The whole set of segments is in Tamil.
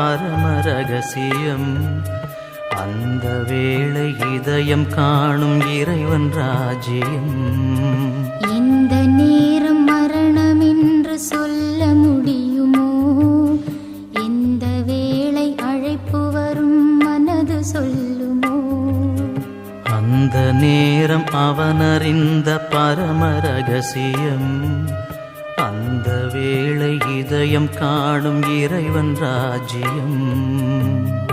பரம ரகசியம் அந்த வேளை இதயம் காணும் இறைவன் ராஜ்யம். எந்த நேரம் மரணம் என்று சொல்ல முடியுமோ எந்த வேளை அழைப்பு வரும் மனது சொல்லுமோ? அந்த நேரம் அவனறிந்த பரம ரகசியம் அந்த வேளை இதயம் காணும் இறைவன் ராஜ்யம்.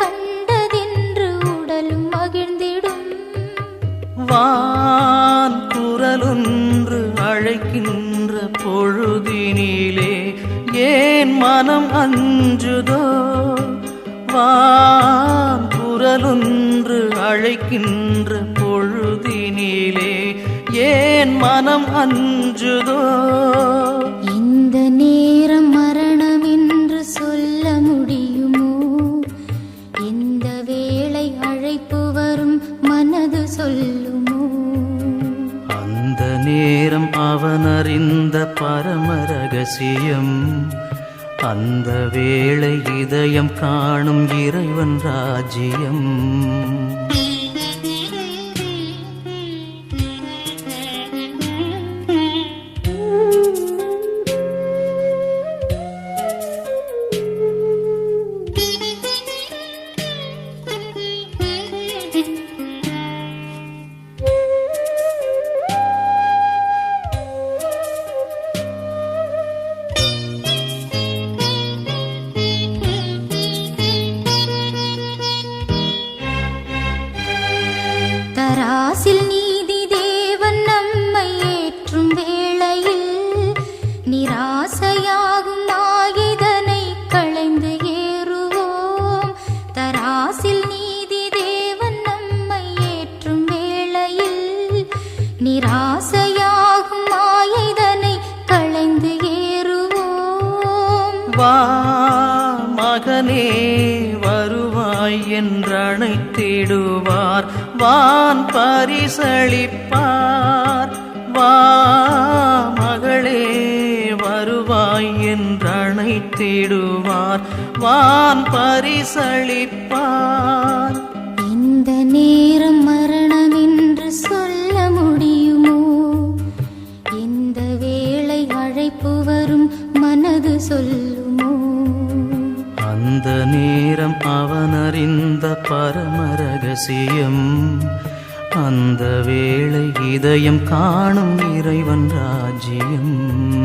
கண்டதென்று உடலும் மகிழ்ந்திடும். வான் குரலொன்று அழைக்கின்ற பொழுதினிலே ஏன் மனம் அஞ்சுதோ? வான் குரலொன்று அழைக்கின்ற பொழுதினிலே ஏன் மனம் அஞ்சுதோ? இந்த நேரம் நேரம் அவனறிந்த பரம ரகசியம். அந்த வேளை இதயம் காணும் இறைவன் ராஜ்யம். என்றழைத்திடுவார் வான் பரிசளிப்பார். வா மகளே வருவாய் என்றழைத்திடுவார் வான் பரிசளிப்பார். இந்த நேரம் மரணம் என்று சொல்ல முடியுமோ? இந்த வேளை அழைப்பு வரும் மனது சொல்ல அந்த நேரம் அவனறிந்த பரம ரகசியம் அந்த வேளை இதயம் காணும் இறைவன் ராஜ்யம்.